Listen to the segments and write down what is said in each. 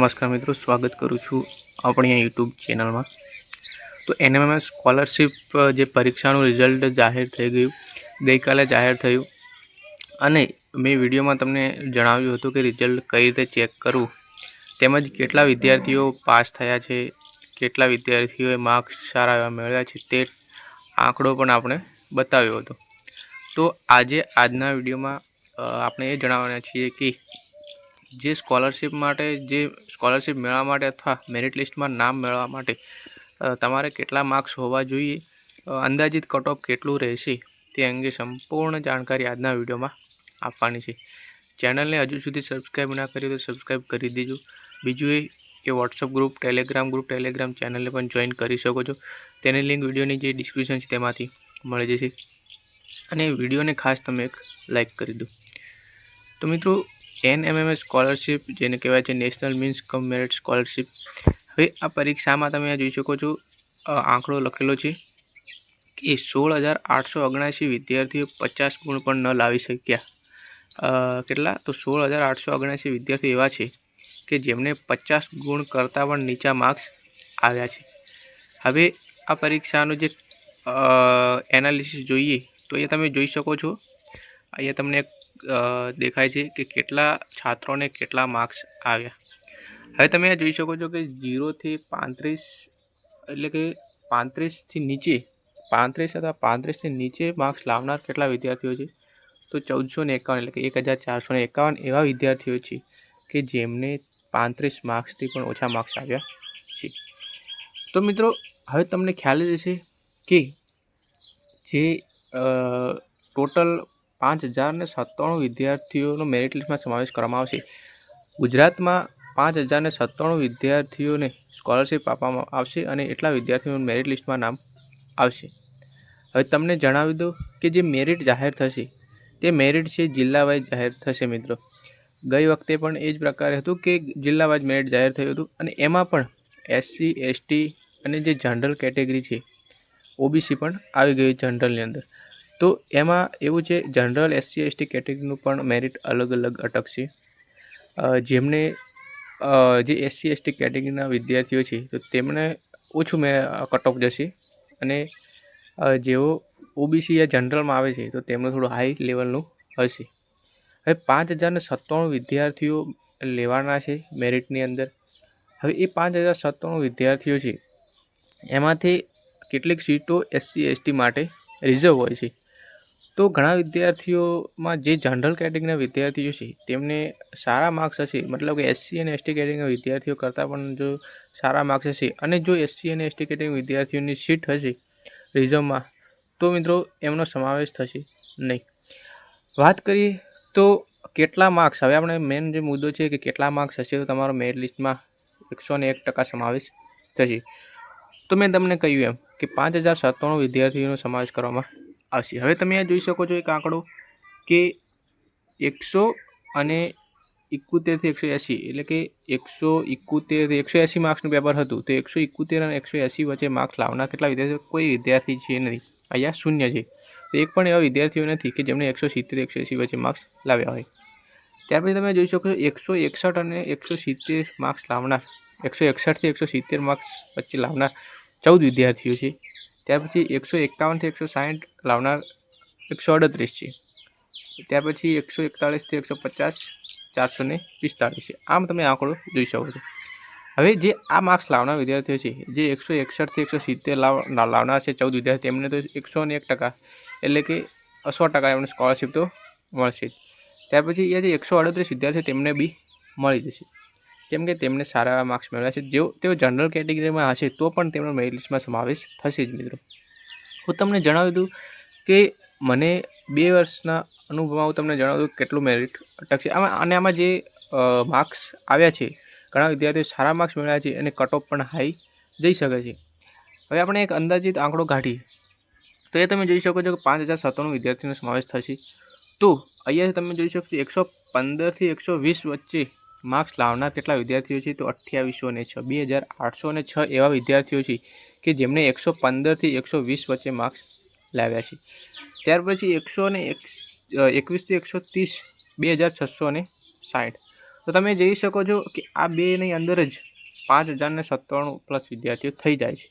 નમસ્કાર મિત્રો, સ્વાગત કરું છું આપણી આ યુટ્યુબ ચેનલમાં. તો એનએમએમએસ સ્કોલરશિપ જે પરીક્ષાનું રિઝલ્ટ જાહેર થઈ ગયું, ગઈકાલે જાહેર થયું. અને મેં વિડીયોમાં તમને જણાવ્યું હતું કે રિઝલ્ટ કઈ રીતે ચેક કરવું. તેમજ કેટલા વિદ્યાર્થીઓ પાસ થયા છે, કેટલા વિદ્યાર્થીઓએ માર્ક્સ સારા એવા મેળવ્યા છે તે આંકડો પણ આપણે બતાવ્યો હતો. તો આજે આજના વિડીયોમાં આપણે એ જણાવવાના છીએ કે જે સ્કોલરશિપ માટે, જે સ્કોલરશિપ મેળવવા માટે અથવા મેરિટ લિસ્ટમાં નામ મેળવવા માટે તમારે કેટલા માર્ક્સ હોવા જોઈએ? અંદાજિત કટ ઓફ કેટલું રહેશે? તે અંગે સંપૂર્ણ જાણકારી આજના વિડીયોમાં આપવાની છે. ચેનલને હજુ સુધી સબસ્ક્રાઈબ ના કરી તો સબસ્ક્રાઈબ કરી દેજો. બીજું એ કે WhatsApp group Telegram group Telegram ચેનલને પણ જોઈન કરી શકો છો. તેની લિંક વિડીયોની જે ડિસ્ક્રિપ્શન છે તેમાંથી મળી જશે. અને વિડીયોને ખાસ તમે એક લાઇક કરી દો. તો મિત્રો એનએમએમએસ સ્કોલરશિપ, જેને કહેવાય છે national means cum merit scholarship. હવે આ પરીક્ષામાં તમે જોઈ શકો છો આંકડો લખેલો છે કે સોળ હજાર આઠસો ઓગણસી વિદ્યાર્થીઓ પચાસ ગુણ પણ ન લાવી શક્યા. કેટલા? તો સોળ હજાર આઠસો ઓગણસી વિદ્યાર્થીઓ એવા છે કે જેમને પચાસ ગુણ કરતાં પણ નીચા માર્ક્સ આવ્યા છે. હવે આ પરીક્ષાનું જે એનાલિસિસ જોઈએ, તો એ તમે જોઈ શકો છો, અહીંયા તમને એક દેખાય છે કે કેટલા છાત્રોને કેટલા માર્ક્સ આવ્યા. હવે તમે જોઈ શકો છો કે જીરોથી પાંત્રીસ એટલે કે પાંત્રીસથી નીચે, પાંત્રીસ અથવા પાંત્રીસથી નીચે માર્ક્સ લાવનાર કેટલા વિદ્યાર્થીઓ છે? તો ચૌદસો એકાવન એટલે કે એક હજાર ચારસો એકાવન એવા વિદ્યાર્થીઓ છે કે જેમને પાંત્રીસ માર્ક્સથી પણ ઓછા માર્ક્સ આવ્યા છે. તો મિત્રો, હવે તમને ખ્યાલ જ હશે કે જે ટોટલ પાંચ હજાર ને સત્તાણું વિદ્યાર્થીઓનો મેરિટ લિસ્ટમાં સમાવેશ કરવામાં આવશે. ગુજરાતમાં પાંચ હજાર ને સત્તાણું વિદ્યાર્થીઓને સ્કોલરશિપ આપવામાં આવશે અને એટલા વિદ્યાર્થીઓનું મેરિટ લિસ્ટમાં નામ આવશે. હવે તમને જણાવી દઉં કે જે મેરિટ જાહેર થશે, તે મેરિટ છે જિલ્લા વાઇઝ જાહેર થશે મિત્રો. ગઈ વખતે પણ એ જ પ્રકારે હતું કે જિલ્લા વાઇઝ મેરિટ જાહેર થયું હતું અને એમાં પણ એસસી એસટી અને જે જનરલ કેટેગરી છે ઓબીસી પણ આવી ગયું જનરલની અંદર. તો એમાં એવું છે જનરલ એસસી એસટી કેટેગરીનું પણ મેરિટ અલગ અલગ અટકશે જેમને જે એસસી એસટી કેટેગરીના વિદ્યાર્થીઓ છે, તો તેમણે ઓછું મે કટ જશે. અને જેઓ ઓબીસી યા જનરલમાં આવે છે, તો તેમનું થોડું હાઈ લેવલનું હશે. હવે પાંચ હજારને સત્તાણું વિદ્યાર્થીઓ લેવાના છે મેરિટની અંદર. હવે એ પાંચ હજાર સત્તાણું વિદ્યાર્થીઓ છે, એમાંથી કેટલીક સીટો એસસી એસટી માટે રિઝર્વ હોય છે. તો ઘણા વિદ્યાર્થીઓમાં જે જનરલ કેટેગરીના વિદ્યાર્થીઓ છે, તેમને સારા માર્ક્સ હશે. મતલબ કે એસસી અને એસટી કેટેગરીના વિદ્યાર્થીઓ કરતાં પણ જો સારા માર્ક્સ હશે અને જો એસસી અને એસટી કેટેગરી વિદ્યાર્થીઓની સીટ હશે રિઝર્વમાં તો મિત્રો એમનો સમાવેશ થશે નહીં. વાત કરીએ તો કેટલા માર્ક્સ હવે આપણે મેઇન જે મુદ્દો છે કે કેટલા માર્ક્સ હશે, તો તમારો મેરિટ લિસ્ટમાં એકસો ને એક ટકા સમાવેશ થશે. તો મેં તમને કહ્યું એમ કે પાંચ હજાર સત્તાણું વિદ્યાર્થીઓનો સમાવેશ કરવામાં આવશે. હવે તમે આ જોઈ શકો છો એક આંકડો કે એકસો અને એકોતેરથી એકસો એંસી, એટલે કે એકસો એકોતેરથી એકસો એંસી માર્ક્સનું પેપર હતું. તો એકસો એકોતેર અને એકસો એંસી વચ્ચે માર્ક્સ લાવનાર કેટલા વિદ્યાર્થીઓ? કોઈ વિદ્યાર્થી છે નથી અહીંયા શૂન્ય છે. તો એક પણ એવા વિદ્યાર્થીઓ નથી કે જેમણે એકસો સિત્તેર એકસો એંસી વચ્ચે માર્ક્સ લાવ્યા હોય. ત્યાર પછી તમે જોઈ શકો છો એકસો એકસઠ અને એકસો સિત્તેર માર્ક્સ લાવનાર, એકસો એકસઠથી એકસો સિત્તેર માર્ક્સ વચ્ચે લાવનાર ચૌદ વિદ્યાર્થીઓ છે. ત્યાર પછી એકસો એકાવનથી એકસો સાહીઠ લાવનાર એકસો અડત્રીસ છે. ત્યાર પછી એકસો એકતાળીસથી એકસો પચાસ, ચારસો ને પિસ્તાળીસ છે. આમ તમે આંકડો જોઈ શકો છો. હવે જે આ માર્ક્સ લાવનાર વિદ્યાર્થીઓ છે, જે એકસો એકસઠથી એકસો સિત્તેર લાવ લાવનાર છે ચૌદ વિદ્યાર્થી તેમને તો એકસો ને એક ટકા એટલે કે સો ટકા એમને સ્કોલરશિપ તો મળશે ત્યાર પછી એ જે એકસો અડત્રીસ વિદ્યાર્થીઓ તેમને બી મળી જશે. કેમ કે તેમને સારા એવા માર્ક્સ મેળવ્યા છે. જેઓ, તેઓ જનરલ કેટેગરીમાં હશે, તો પણ તેમનો મેરિટ લિસ્ટમાં સમાવેશ થશે જ મિત્રો. હું તમને જણાવી દઉં કે મને બે વર્ષના અનુભવમાં હું તમને જણાવું કેટલું મેરિટ અટકશે આમાં, અને આમાં જે માર્ક્સ આવ્યા છે, ઘણા વિદ્યાર્થીઓ સારા માર્ક્સ મેળવ્યા છે અને કટ ઓફ પણ હાઈ જઈ શકે છે. હવે આપણે એક અંદાજિત આંકડો કાઢીએ. તો એ તમે જોઈ શકો છો કે પાંચ હજાર સત્તાણું વિદ્યાર્થીનો સમાવેશ થશે. તો અહીંયાથી તમે જોઈ શકો છો એકસો પંદરથી એકસો વીસ વચ્ચે માર્ક્સ લાવનાર કેટલા વિદ્યાર્થીઓ છે? તો અઠ્યાવીસો ને છ. બે હજાર આઠસો છ એવા વિદ્યાર્થીઓ છે કે જેમણે એકસો પંદરથી એકસો વીસ વચ્ચે માર્ક્સ લાવ્યા છે. ત્યાર પછી એકસો ને એક એકવીસથી એકસો ત્રીસ, બે હજાર છસો ને સાઠ તો તમે જોઈ શકો છો કે આ બેની અંદર જ પાંચ હજારને સત્તાણું પ્લસ વિદ્યાર્થીઓ થઈ જાય છે.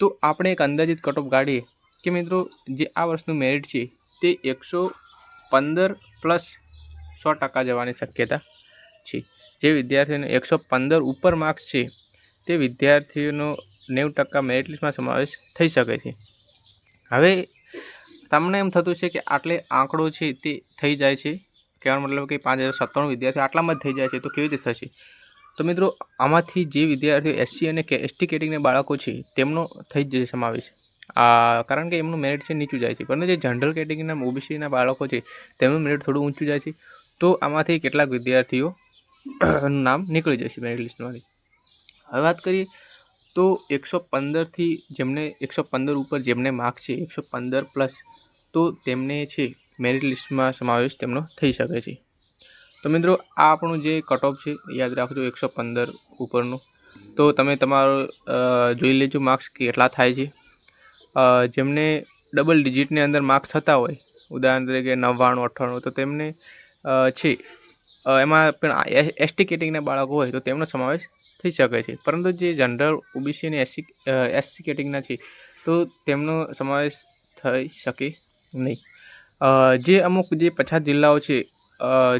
તો આપણે એક અંદાજિત કટઓફ કાઢીએ કે મિત્રો જે આ વર્ષનું મેરિટ છે તે એકસો પંદર પ્લસ સો ટકા જવાની શક્યતા છે. જે વિદ્યાર્થીઓને એકસો પંદર ઉપર માર્ક્સ છે, તે વિદ્યાર્થીઓનો નેવું ટકા મેરિટ લિસ્ટમાં સમાવેશ થઈ શકે છે. હવે તમને એમ થતું છે કે આટલે આંકડો છે તે થઈ જાય છે, કહેવાનો મતલબ કે પાંચ હજાર સત્તાણું વિદ્યાર્થીઓ આટલામાં જ થઈ જાય છે, તો કેવી રીતે થશે? તો મિત્રો, આમાંથી જે વિદ્યાર્થીઓ એસસી અને કે એસટી કેટેગરીના બાળકો છે, તેમનો થઈ જ સમાવેશ. કારણ કે એમનું મેરિટ છે નીચું જાય છે, પરંતુ જે જનરલ કેટેગરીના ઓબીસીના બાળકો છે, તેમનું મેરિટ થોડું ઊંચું જાય છે. તો આમાંથી કેટલાક વિદ્યાર્થીઓ નામ નીકળી જશે મેરિટ લિસ્ટમાંથી. હવે વાત કરીએ તો એકસો પંદરથી જેમને, એકસો પંદર ઉપર જેમને માર્ક છે, એકસો પંદર પ્લસ તો તેમને છે મેરિટ લિસ્ટમાં સમાવેશ તેમનો થઈ શકે છે. તો મિત્રો, આ આપણું જે કટ ઓફ છે, યાદ રાખજો એકસો પંદર ઉપરનું. તો તમે તમારો જોઈ લેજો માર્ક્સ કેટલા થાય છે. જેમને ડબલ ડિજિટની અંદર માર્ક્સ થતા હોય, ઉદાહરણ તરીકે નવ્વાણું, અઠ્ઠાણું, તો તેમને છે એમાં પણ એસટી કેટેગરીના બાળકો હોય તો તેમનો સમાવેશ થઈ શકે છે. પરંતુ જે જનરલ ઓબીસી અને એસસી એસસી કેટેગરીના છે, તો તેમનો સમાવેશ થઈ શકે નહીં. જે અમુક જે પછાત જિલ્લાઓ છે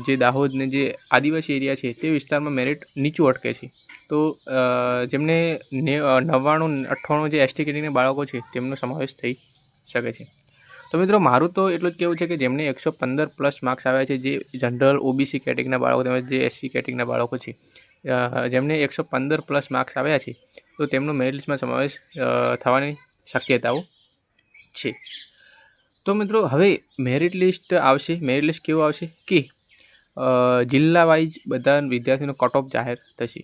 જે દાહોદને જે આદિવાસી એરિયા છે, તે વિસ્તારમાં મેરિટ નીચું અટકે છે. તો જેમને નવ્વાણું અઠ્ઠાણું જે એસટી કેટેગરીના બાળકો છે, તેમનો સમાવેશ થઈ શકે છે. તો મિત્રો, મારું તો એટલું જ કહેવું છે કે જેમને એકસો પંદર પ્લસ માર્ક્સ આવ્યા છે, જે જનરલ ઓબીસી કેટેગરીના બાળકો, તેમજ જે એસસી કેટેગરીના બાળકો છે જેમને એકસો પંદર પ્લસ માર્ક્સ આવ્યા છે, તો તેમનો મેરિટ લિસ્ટમાં સમાવેશ થવાની શક્યતાઓ છે. તો મિત્રો, હવે મેરિટ લિસ્ટ આવશે. મેરિટ લિસ્ટ કેવું આવશે કે જિલ્લા વાઇઝ બધા વિદ્યાર્થીનો કટ ઓફ જાહેર થશે.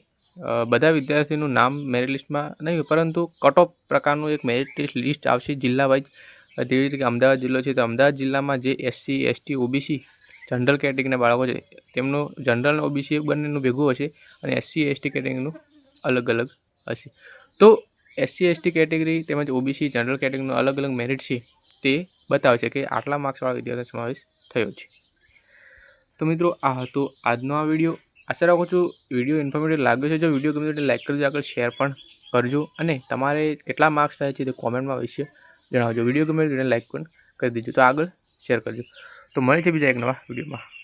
બધા વિદ્યાર્થીનું નામ મેરિટ લિસ્ટમાં નહીં પરંતુ કટ ઓફ પ્રકારનું એક મેરિટ લિસ્ટ આવશે જિલ્લા વાઇઝ તેવી રીતે અમદાવાદ જિલ્લો છે, તો અમદાવાદ જિલ્લામાં જે એસસી એસટી ઓબીસી જનરલ કેટેગરીના બાળકો છે, તેમનું જનરલ ઓબીસી બંનેનું ભેગું હશે અને એસસી એસટી કેટેગરીનું અલગ અલગ હશે. તો એસસી એસટી કેટેગરી તેમજ ઓબીસી જનરલ કેટેગરીનું અલગ અલગ મેરિટ છે, તે બતાવે છે કે આટલા માર્ક્સવાળા વિદ્યાર્થીનો સમાવેશ થયો છે. તો મિત્રો, આ હતો આજનો આ વીડિયો આશા રાખું છું વીડિયો ઇન્ફોર્મેટિવ લાગ્યો છે જો વીડિયો ગમે તો લાઈક કરજો, આગળ શેર પણ કરજો અને તમારે કેટલા માર્ક્સ થાય છે તે કોમેન્ટમાં અવશ્ય જણાવજો. વીડિયો ગમે તો લાઈક પણ કરી દેજો. તો આગળ શેર કરજો. તો મળે છે બીજા એક નવા વિડીયોમાં.